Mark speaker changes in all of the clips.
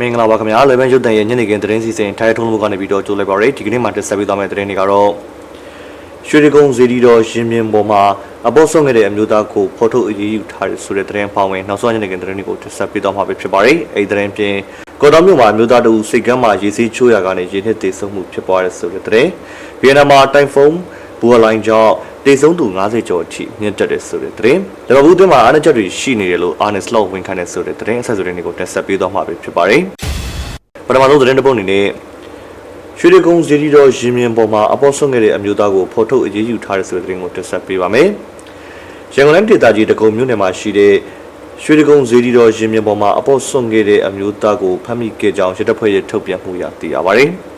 Speaker 1: မင်္ဂလာပါခင်ဗျာလေဗန်ရုပ်တန်ရဲ့ညနေခင်းသတင်းစီစဉ်ထိုင်းထုံးမှုကနေပြီးတော့ကြိုးလိုက်ပါရစေဒီကနေ့မှာတက်ဆက်ပေးသွားမယ့်သတင်းတွေကတော့ရွှေရကုန်းဇီဒီတော်ရှင်မြင်းပေါ်မှာအပေါ်ဆုံးခဲ့တဲ့အမျိုးသားကိုဖော်ထုတ်အရေးယူထားတဲ့ဆိုတဲ့သတင်းပေါင်းဝင်နောက်ဆုံးညနေခင်းသတင်းတွေကိုတက်ဆက်ပေးသွားမှာပဲဖြစ်ပါတယ်အဲဒီသတင်းပြင်ကော်တော်မြို့မှာအမျိုးသားတို့စိတ်ကမ်းမှာရေစီးချိုးရကနေရေနှစ်တည်ဆုံမှုဖြစ်ပွားတဲ့ဆိုတဲ့သတင်းဗီယက်နမ်မှာတိုင်ဖုန်းဘူအလိုင်းကြောင့် တေဆုံးသူ90ကျော်အထိမြင့်တက်တဲ့ဆိုတဲ့သတင်း။ဒါပေမဲ့ဘူးအတွင်းမှာအားနည်းချက်တွေရှိနေတယ်လို့ Arnest Law ဝန်ခံတဲ့ဆိုတဲ့သတင်းအဆက်အသွယ်တွေကိုတက်ဆက်ပေးသွားမှာပဲဖြစ်ပါတယ်။ပထမဆုံးသတင်းတစ်ပုဒ်အနေနဲ့ရွှေရကုန်းဇီဒီတော်ရင်မြင်ပေါ်မှာအပေါ်ဆုံးခဲ့တဲ့အမျိုးသားကိုဖော်ထုတ်အရေးယူထားတဲ့ဆိုတဲ့သတင်းကိုတက်ဆက်ပေးပါမယ်။ရန်ကုန်တိုင်းဒေသကြီးတကုံမြို့နယ်မှာရှိတဲ့ရွှေရကုန်းဇီဒီတော်ရင်မြင်ပေါ်မှာအပေါ်ဆုံးခဲ့တဲ့အမျိုးသားကိုဖမ်းမိခဲ့ကြောင်းရတပ်ဖွဲ့ရဲ့ထုတ်ပြန်မှုရသိရပါတယ်။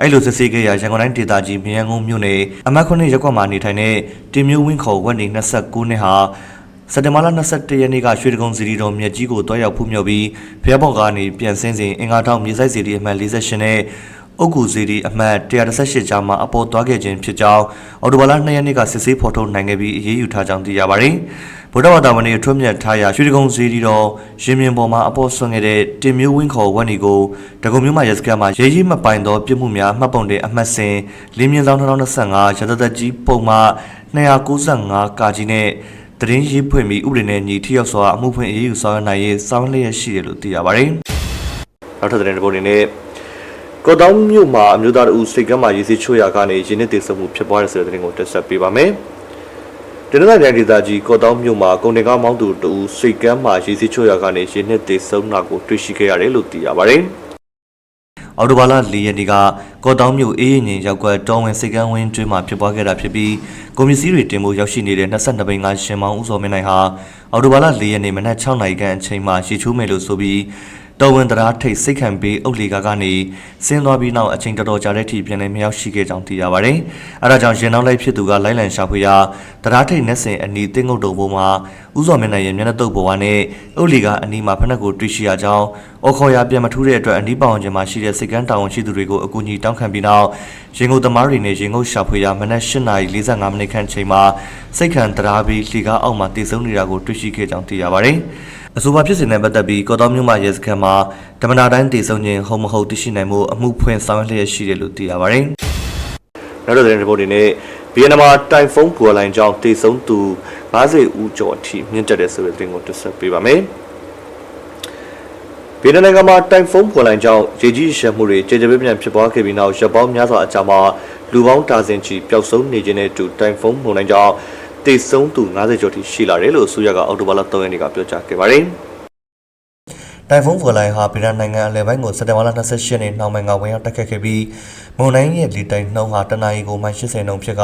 Speaker 1: အဲ့လိုစစ်ဆေးခဲ့ရရန်ကုန်တိုင်းဒေသကြီးမြန်ကုန်းမြို့နယ်အမတ်ခုနှစ်ရက်ကွက်မှာနေထိုင်တဲ့တင်မျိုးဝင်းခေါ်ဝက်နေ29နှစ်ဟာစက်တင်ဘာလ22ရက်နေ့ကရွှေတကုံစီရီတော်မြက်ကြီးကိုတွားရောက်ဖူးမြော်ပြီးဖျက်ပေါက်ကနေပြန်ဆင်းစဉ်အင်္ဂါထောင်မြေဆိုင်စီရီအမှတ်48နဲ့ အုတ်ကူစီရီအမှတ်138ကြားမှာအပေါ်သွားခဲ့ခြင်းဖြစ်ကြောင်းအော်တိုဘာလ2ရက်နေ့ကစစ်ဆေးဖော်ထုတ်နိုင်ခဲ့ပြီးအရေးယူထားကြောင်းသိရပါတယ်။ဗုဒ္ဓဘာသာဝင်တွေထွတ်မြတ်ထားရာရွှေတကုံစီရီတော်ရင်မြင်ပေါ်မှာအပေါ်ဆွန့်ခဲ့တဲ့တင်မျိုးဝင်းခေါ်ဝက်နေကိုတကုံမျိုးမှာရက်စကမှာရေးကြီးမပိုင်သောပြစ်မှုများမှတ်ပုံတင်အမှတ်စဉ်လင်းမြင့်ဆောင်2025ရတသက်ကြီးပုံမှ295ကာကြီးနဲ့တရင်ရေးဖွင့်ပြီးဥပဒေနဲ့ညီထိရောက်စွာအမှုဖွင့်အရေးယူဆောင်ရွက်နိုင်ရေးစောင်းလျက်ရှိတယ်လို့သိရပါတယ်။နောက်ထပ်သတင်းတစ်ပုဒ်အနေနဲ့ ကော့တောင်းမြို့မှာအမျိုးသားတို့စိတ်ကမ်းမှာရေးစီချိုးရာကနေရင်းနှီးတည်ဆုံမှုဖြစ်ပွားတဲ့ဆိုတဲ့သတင်းကိုတက်ဆက်ပေးပါမယ်။ဒီနေ့တိုင်းဒေသကြီးကော့တောင်းမြို့မှာကုန်တင်ကားမောင်းသူတို့စိတ်ကမ်းမှာရေးစီချိုးရာကနေရင်းနှီးတည်ဆုံတာကိုတွေ့ရှိခဲ့ရတယ်လို့သိရပါတယ်။အော်တိုဘာလ၄ရက်နေ့ကကော့တောင်းမြို့အေးရင်ငင်ရောက်ကွက်တောင်းဝင်စိတ်ကမ်းဝင်းကျွေးမှာဖြစ်ပွားခဲ့တာဖြစ်ပြီးကွန်မြူစီတွေတင်ဖို့ရောက်ရှိနေတဲ့22ဘိန်းကရှင်မောင်ဦးစောမင်းနိုင်ဟာအော်တိုဘာလ၄ရက်နေ့မနက်6နာရီခန့်အချိန်မှာရှီချိုးမယ်လို့ဆိုပြီး တော်ဝင်တရားထိတ်စိတ်ခံပေးအုပ်လီကာကနေဆင်းသွားပြီးနောက်အချိန်တော်တော်ကြာတဲ့အထိပြန်လည်မရောက်ရှိခဲ့ကြောင်းသိရပါတယ်။အဲဒါကြောင့်ရင်နောက်လိုက်ဖြစ်သူကလိုက်လံရှာဖွေရာတရားထိတ်နဲ့ဆင်အနီးတင်းငုတ်တုံပေါ်မှာဥစောမင်းနိုင်ရဲ့မျက်နှာတုပ်ပေါ်ကနေအုပ်လီကအနီးမှာဖက်နှက်ကိုတွေ့ရှိရကြောင်းအော်ခေါ်ရပြန်မထူးတဲ့အတွက်အနီးပောင်ကျင်မှာရှိတဲ့စိတ်ကန်းတာဝန်ရှိသူတွေကိုအကူအညီတောင်းခံပြီးနောက်ရင်ကုန်သမားတွေနဲ့ရင်ကုန်ရှာဖွေရာမနက်၈ :45 မိနစ်ခန့်ချိန်မှာစိတ်ခံတရားပြီးလီကားအောက်မှာတည်ဆုံနေတာကိုတွေ့ရှိခဲ့ကြောင်းသိရပါတယ်။ အဆိုပါဖြစ်စဉ်နဲ့ပတ်သက်ပြီးကော်တော်မြို့မှာရဲစခန်းမှာဓမ္မနာတိုင်းတည်ဆုံခြင်းဟုတ်မဟုတ်သိရှိနိုင်မှုအမှုဖွင့်ဆောင်ရွက်လျက်ရှိတယ်လို့သိရပါတယ်။နောက်တဲ့သတင်း report တွေနဲ့ဗီယက်နမ်မှာတိုင်ဖုန်းပူလိုင်းကြောင့်တည်ဆုံသူ90ဦးကျော်အထိမြင့်တက်တဲ့ဆိုတဲ့သတင်းကိုတင်ဆက်ပေးပါမယ်။ဗီယက်နမ်နိုင်ငံမှာတိုင်ဖုန်းပူလိုင်းကြောင့်ရေကြီးရှမ်းမှုတွေကြေကြေပြန့်ပြန့်ဖြစ်ပွားခဲ့ပြီးနောက်ရပ်ပေါင်းများစွာအကြာမှာလူပေါင်းတာစင်ချီပျောက်ဆုံးနေခြင်းနဲ့အတူတိုင်ဖုန်းပူလိုင်းကြောင့် တည်ဆုံသူ90ကျော်ထိရှိလာတယ်လို့အစိုးရကအောက်တိုဘာလ3ရက်နေ့ကပြောကြားခဲ့ပါတယ်။တိုင်ဖုန်းဖော်လိုင်းဟာဗီယက်နမ်နိုင်ငံအလယ်ပိုင်းကိုစက်တင်ဘာလ28ရက်နေ့နှောင်းပိုင်းကဝင်ရောက်တိုက်ခတ်ခဲ့ပြီးမုန်တိုင်းရဲ့လေတိုက်နှုန်းဟာတနအီကိုမိုင်80နှုန်းဖြစ်က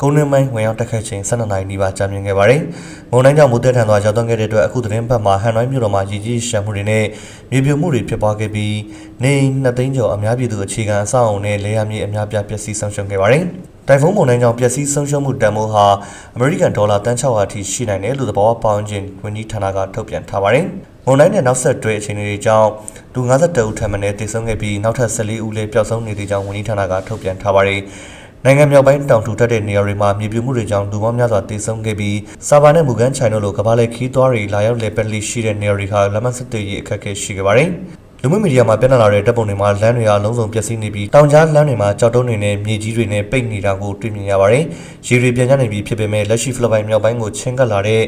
Speaker 1: ကုန်းတွင်းပိုင်းဝင်ရောက်တိုက်ခတ်ချိန်12နာရီနီးပါးကြာမြင့်ခဲ့ပါတယ်။မုန်တိုင်းကြောင့်မိုးတက်ထန်စွာရောက်သွန်းခဲ့တဲ့အတွက်အခုသတင်းပတ်မှာဟန်နွိုင်းမြို့တော်မှာရည်ကြီးရှမ်းမှုတွေနဲ့မြေပြိုမှုတွေဖြစ်ပွားခဲ့ပြီးနေနှစ်သိန်းကျော်အများပြည်သူအခြေခံအဆောက်အအုံနဲ့လေယာဉ်မြေအများပြားပျက်စီးဆုံးရှုံးခဲ့ပါတယ်။ တိုင်ဖုန်းမုန်တိုင်းကြောင့်ပျက်စီးဆုံးရှုံးမှုတန်ဖိုးဟာအမေရိကန်ဒေါ်လာတန်600အထိရှိနိုင်တယ်လို့သဘောပေါင်းခြင်းဝန်ကြီးဌာနကထုတ်ပြန်ထားပါတယ်။မုန်တိုင်းနဲ့နောက်ဆက်တွဲအခြေအနေတွေကြောင့်လူ52ဦးထပ်မံတည်ဆုံခဲ့ပြီးနောက်ထပ်14ဦးလည်းပျောက်ဆုံးနေသေးကြောင်းဝန်ကြီးဌာနကထုတ်ပြန်ထားပါတယ်။နိုင်ငံမြောက်ပိုင်းတောင်ထူထပ်တဲ့နေရာတွေမှာမြေပြိုမှုတွေကြောင့်လူပေါင်းများစွာတည်ဆုံခဲ့ပြီးစာဘာနဲ့မူကန်ချိုင်တို့လိုကမ္ဘာလေခီးသွားတွေလာရောက်လေပက်လီရှိတဲ့နေရာတွေဟာလက်မဆက်သွေးရေးအခက်အခဲရှိခဲ့ပါတယ်။ လူမှုမီဒီယာမှာပြန့်နှံ့လာတဲ့တပ်ပုံတွေမှာလမ်းတွေအလုံးစုံပျက်စီးနေပြီးတောင်ကြားလမ်းတွေမှာကြောက်တုံးတွေနဲ့မြေကြီးတွေနဲ့ပိတ်နေတာကိုတွေ့မြင်ရပါတယ်။ရေတွေပြန်ကျနေပြီးဖြစ်ပေမဲ့လက်ရှိဖိလစ်ပိုင်မြောက်ပိုင်းကိုချင်းကပ်လာတဲ့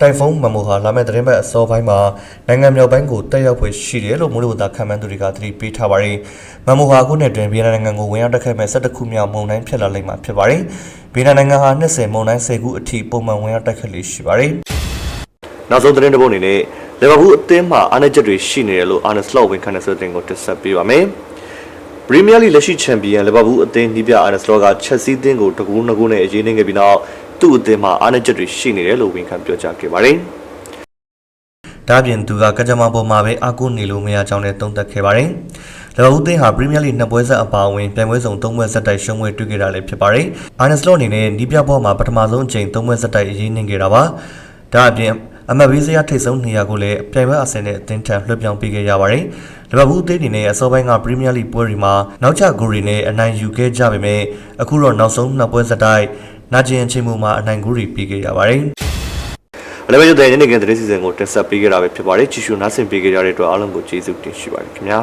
Speaker 1: တိုင်ဖုန်းမမိုဟာလာမယ့်သတင်းပတ်အစောပိုင်းမှာနိုင်ငံမြောက်ပိုင်းကိုတက်ရောက်ဖွယ်ရှိတယ်လို့မိုးလေဝသခန့်မှန်းသူတွေကသတိပေးထားပါတယ်။မမိုဟာခုနှစ်တွင်ဗီယက်နမ်နိုင်ငံကိုဝင်ရောက်တက်ခဲ့မဲ့17ခုမြောက်မုန်တိုင်းဖြစ်လာလိမ့်မှာဖြစ်ပါတယ်။ဗီယက်နမ်နိုင်ငံဟာ20မုန်တိုင်း10ခုအထိပုံမှန်ဝင်ရောက်တက်ခဲ့လေရှိပါတယ်။နောက်ဆုံးသတင်းတစ်ပုဒ်အနေနဲ့ လီဗာပူးအသင်းမှာအားနည်းချက်တွေရှိနေတယ်လို့အာနက်စလော့ဝန်ခံတဲ့ဆိုတဲ့တင်ကိုတင်ဆက်ပေးပါမယ်။ပရီးမီးယားလိလက်ရှိချန်ပီယံလီဗာပူးအသင်းနီးပြအာနက်စလော့ကချက်စီးသင်းကိုတကူးနှစ်ကူးနဲ့အရေးနှင်းခဲ့ပြီးနောက်သူ့အသင်းမှာအားနည်းချက်တွေရှိနေတယ်လို့ဝန်ခံပြောကြားခဲ့ပါတယ်။ဒါပြင်သူကကကြမ္မာပေါ်မှာပဲအကူနေလို့မရကြောင်းလည်းသုံးသပ်ခဲ့ပါတယ်။လဘဦးသင်းဟာပရီးမီးယားလိနှစ်ပွဲဆက်အပါအဝင်ပြိုင်ပွဲစုံ၃ပွဲဆက်တိုက်ရှုံးပွဲတွေ့ခဲ့တာလည်းဖြစ်ပါတယ်။အာနက်စလော့အနေနဲ့နီးပြဘောမှာပထမဆုံးအကြိမ်၃ပွဲဆက်တိုက်အရေးနှင်းခဲ့တာပါ။ဒါအပြင် အမတ်ဘေးစရာထိတ်ဆုံးနေရာကိုလည်းပြိုင်ပွဲအဆင်နဲ့အသင်းထံလွှဲပြောင်းပေးခဲ့ရပါတယ်။လီဗာပူးအသင်းအနေနဲ့အစောပိုင်းကပရီးမီးယားလိပွဲတွေမှာနောက်ကျဂိုးတွေနဲ့အနိုင်ယူခဲ့ကြပေမဲ့အခုတော့နောက်ဆုံးနှစ်ပွဲစတိုက်နာကျင်အချိန်မှမှာအနိုင်ဂိုးတွေပေးခဲ့ရပါတယ်။အလည်းပဲရုပ်သံညနေခင်းသတင်းစီစဉ်ကိုတင်ဆက်ပေးခဲ့တာပဲဖြစ်ပါတယ်ကြည့်ရှုနားဆင်ပေးခဲ့ကြတဲ့အတွက်အားလုံးကိုကျေးဇူးတင်ရှိပါတယ်ခင်ဗျာ